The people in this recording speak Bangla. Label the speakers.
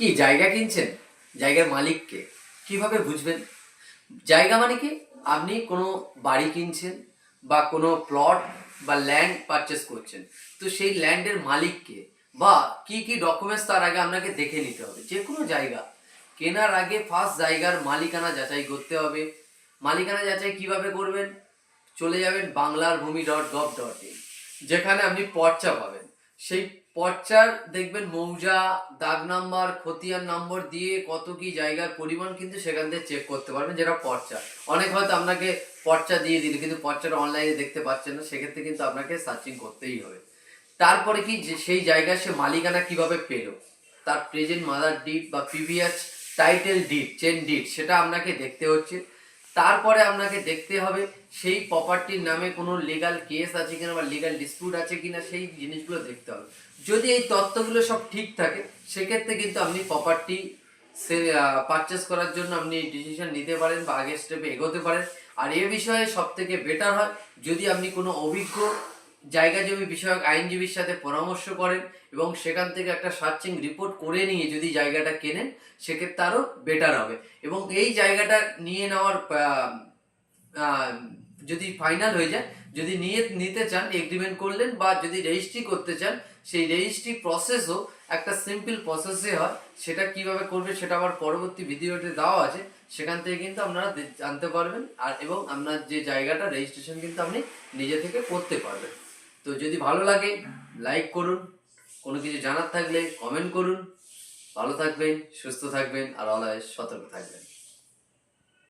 Speaker 1: কি, জায়গা কিনছেন? জায়গার মালিককে। কীভাবে বুঝবেন? জায়গা মানে কি? আপনি কোনো বাড়ি কিনছেন বা কোনো প্লট বা ল্যান্ড পারচেস করছেন। তো সেই ল্যান্ডের মালিককে বা কি কি ডকুমেন্টস তার আগে আপনাকে দেখে নিতে হবে। যে কোনো জায়গা। কেনার আগে ফার্স্ট জায়গার মালিকানা যাচাই করতে হবে। মালিকানা যাচাই কীভাবে করবেন? চলে যাবেন বাংলার ভূমি ডট গভ ডট ইন যেখানে আপনি পর্চা পাবেন। সেই পর্চার দেখবেন মৌজা, দাগ নাম্বার, খতিয়ান নম্বর দিয়ে কত কি জায়গার পরিমাণ কিন্তু সেখান থেকে চেক করতে পারবেন যেটা পর্চা অনেক হয়তো আপনাকে পর্চা দিয়ে দিল, কিন্তু পর্চাটা অনলাইনে দেখতে পাচ্ছেন না, সেক্ষেত্রে কিন্তু আপনাকে সার্চিং করতেই হবে। তারপরে কি সেই জায়গায় সে মালিকানা কীভাবে পেল? তার প্রেজেন্ট মাদার ডিট বা previous title deed chain deed সেটা আপনাকে দেখতে হচ্ছে। তারপরে আপনাকে দেখতে হবে সেই প্রপার্টির নামে কোনো লিগাল কেস আছে কিনা বা লিগাল ডিসপিউট আছে কিনা, সেই জিনিসগুলো দেখতে হবে। যদি এই তত্ত্বগুলো সব ঠিক থাকে, সেক্ষেত্রে কিন্তু আপনি প্রপার্টি সে পারচেস করার জন্য আপনি ডিসিশন নিতে পারেন বা আগের স্টেপে এগোতে পারেন। আর এ বিষয়ে সব থেকে বেটার হয়, যদি আপনি কোনো অভিজ্ঞ জায়গা জমি বিষয়ক আইনজীবীর সাথে পরামর্শ করেন এবং সেখান থেকে একটা সার্চিং রিপোর্ট করে নিয়ে যদি জায়গাটা কেনেন, সেক্ষেত্রে আরও বেটার হবে। এবং এই জায়গাটা নিয়ে নেওয়ার যদি ফাইনাল হয়ে যায়, যদি নিয়ে নিতে চান এগ্রিমেন্ট করলেন বা যদি রেজিস্ট্রি করতে চান, সেই রেজিস্ট্রি প্রসেসও একটা সিম্পল প্রসেসে হয়। সেটা কীভাবে করবে সেটা আবার পরবর্তী ভিডিওতে দেওয়া আছে। সেখান থেকে কিন্তু আপনারা জানতে পারবেন। আর, এবং আপনার যে জায়গাটা রেজিস্ট্রেশন কিন্তু আপনি নিজে থেকে করতে পারবেন। তো যদি ভালো লাগে লাইক করুন। কোনো কিছু জানার থাকলে কমেন্ট করুন। ভালো থাকবেন, সুস্থ থাকবেন, আর অলয় সতর্ক থাকবেন।